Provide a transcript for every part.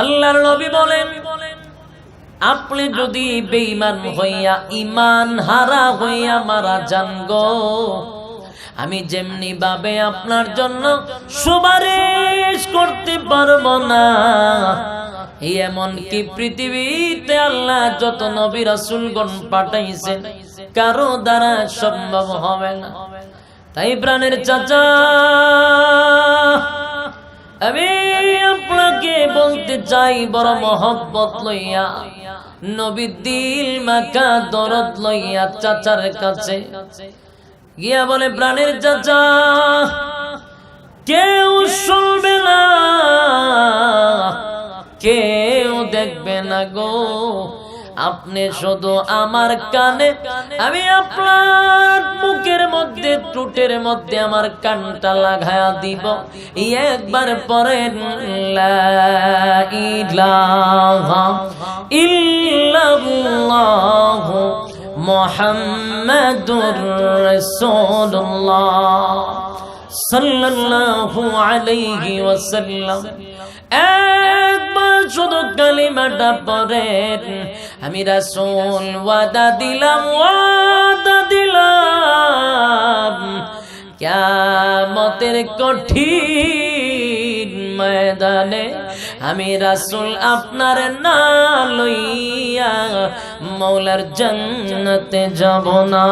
আল্লাহর নবী বলেন, আপনি যদি বেঈমান হইয়া ইমান হারা হইয়া মারা যান গো, আমি যেমনি ভাবে আপনার জন্য সুপারিশ করতে পারব না, এই এমন কি পৃথিবীতে আল্লাহ যত নবী রাসূলগণ পাঠাইছেন, কারও দ্বারা সম্ভব হবে না? তাই প্রাণের চাচা আমি আপনাকে বলতে চাই, বড় মহব্বত লইয়া নবী দিল মাকা দরদ লইয়া চাচার কাছে। গিয়া বলে, প্রাণের চাচা, কেউ শুনবে না, কেউ দেখবে না গো। আপনি শুধু আমার কানে, আমি আপনার মুখের মধ্যে টুটের মধ্যে আমার কানটা লাগায়া দিব। একবার পরে ইল্লাল্লাহ মোহাম্মদুর রাসূলুল্লাহ সাল্লাল্লাহু আলাইহি ওয়াসাল্লাম। আমি রাসূল ওয়াদা দিলাম ওয়াদা দিলাম। কিয়ামতের কঠিন ময়দানে আমি রাসূল আপনার না লইয়া মৌলার জান্নাতে যাব না।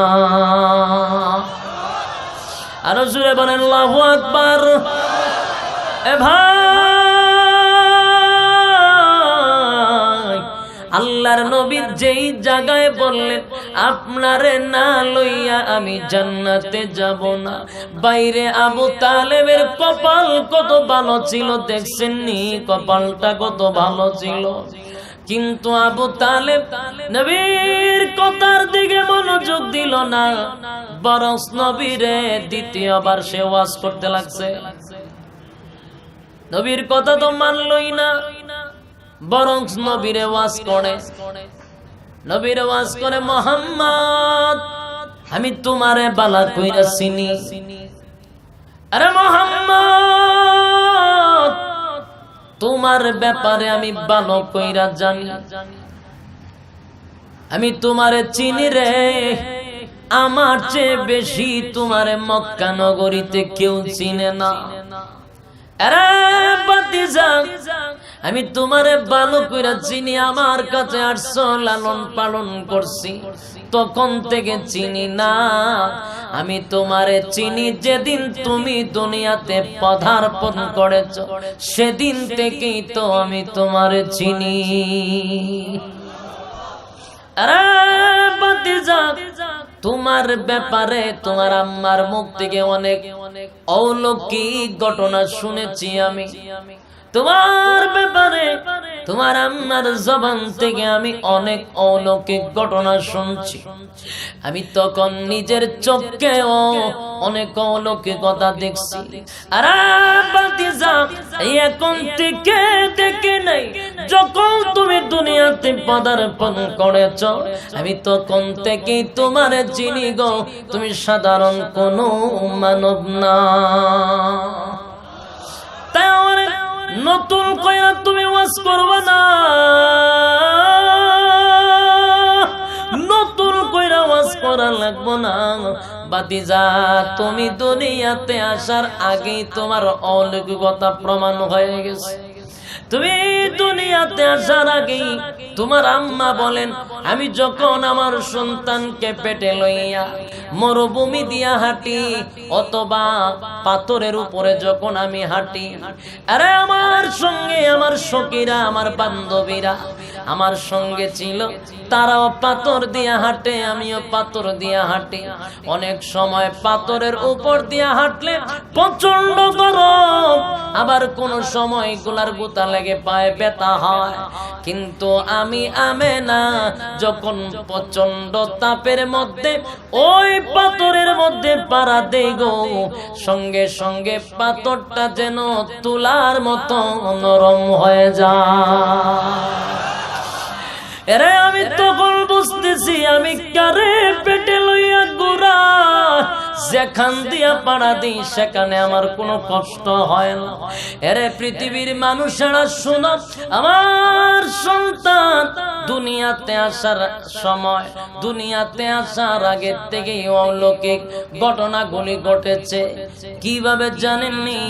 আরও জুড়ে বলেন, আল্লাহু আকবার। এ ভাই! আল্লাহর নবী যেই জায়গায় বললেন, আপনারে না লইয়া আমি জান্নাতে যাব না। বাইরে আবু তালেবের কপাল কত ভালো ছিল দেখছেন নি কপালটা কত ভালো ছিল। কিন্তু আবু তালেব নবীর কথার দিকে মনোযোগ দিল না। বরং নবীরে দ্বিতীয়বার সে ওয়াজ করতে লাগছে। নবীর কথা তো মানলই না। বরং নবীরে ওয়াজ করে। নবীরে ওয়াজ করে, মোহাম্মদ, আমি তোমারে বালা কইরা চিনি। আরে, মোহাম্মদ, তোমার ব্যাপারে আমি ভালো কইরা জানি। আমি তোমারে চিনি রে। আমার চেয়ে বেশি তোমারে মক্কা নগরীতে কেউ চিনে না। আমি তোমারে ভালো কইরা চিনি আমার কাছে আসছো, লালন পালন করছি, তখন থেকে চিনি না। আমি তোমারে চিনি যেদিন তুমি দুনিয়াতে পদার্পণ করেছ, সেদিন থেকেই তো আমি তোমারে চিনি। আরে তোমার ব্যাপারে তোমার আম্মার মুখ থেকে অনেক অলৌকিক ঘটনা শুনেছি আমি। তোমার ব্যাপারে তোমার আম্মার জবান থেকে আমি অনেক অলৌকিক ঘটনা শুনছি। আমি তখন নিজের চোখকেও অনেক অলৌকিকতা দেখছি। আর এখন থেকে দেখে নাই, যখন তুমি দুনিয়াতে পদার্পণ করেছ, আমি তখন থেকে তোমার চিনি গো, তুমি সাধারণ কোনো মানব না। তাই নতুন কয়া তুমি ওয়াজ করবে না। নতুন কইরা ওয়াজ করা লাগবো না। বাতিজা, তুমি দুনিয়াতে আসার আগেই তোমার অলৌকিকতা প্রমাণ হয়ে গেছে। তুমি দুনিয়াতে আসার আগেই তোমার আম্মা বলেন, আমি যখন আমার সন্তানকে পেটে লইয়া মরুভূমি দিয়া হাঁটি, অথবা পাথরের উপরে যখন আমি হাঁটি, আরে আমার সঙ্গে আমার সখীরা, আমার বান্ধবীরা আমার সঙ্গে ছিল। তারাও পাথর দিয়া হাঁটে, আমিও পাথর দিয়া হাঁটি। অনেক সময় পাথরের উপর দিয়া হাঁটলে প্রচণ্ড গরম। আবার কোন সময় গোলার গুতা লেগে পায়ে ব্যথা হয়। কিন্তু আমি আমে না যখন প্রচণ্ড তাপের মধ্যে, ওই পাথরের মধ্যে পাড়া দেই গো। সঙ্গে সঙ্গে পাথরটা যেন তুলার মতো নরম হয়ে যায়। এরে আমি তখন বুঝতেছি আমি কারে পেটে লইয়া গুড়া। যেখান দিয়া পাড়া দিই, সেখানে আমার কোনো কষ্ট হয় না। এরে পৃথিবীর মানুষেরা শোনো, আমার সন্তান দুনিয়াতে আসার সময়, দুনিয়াতে আসার আগের থেকেই অলৌকিক ঘটনাগুলি ঘটেছে। কীভাবে জানেননি?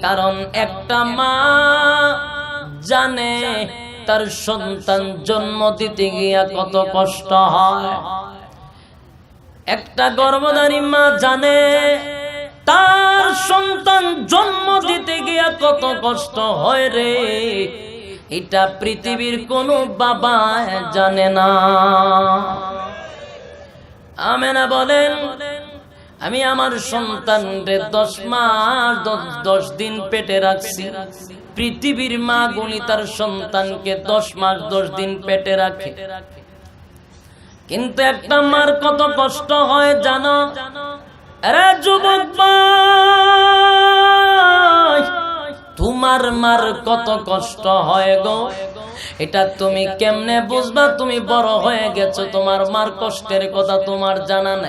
কারণ একটা মা জানে তার সন্তান জন্ম দিতে গিয়া কত কষ্ট হয়। একটা গর্ভধারী মা জানে, তার সন্তান জন্ম দিতে গিয়া কত কষ্ট হয় রে। এটা পৃথিবীর কোনো বাবা জানে না। আমেনা বলেন, আমি আমার সন্তানদের দশ মাস, দশ দিন পেটে রাখছি। পৃথিবীর মা গুলি তার সন্তানকে দশ মাস, দশ দিন পেটে রাখে। কিন্তু একটা মার কত কষ্ট হয় জানো? যুবক তোমার মার কত কষ্ট হয় গো। এটা তুমি কেমনে বুঝবা? তুমি বড় হয়ে গেছো, তোমার মার কষ্টের কথা তোমার জানা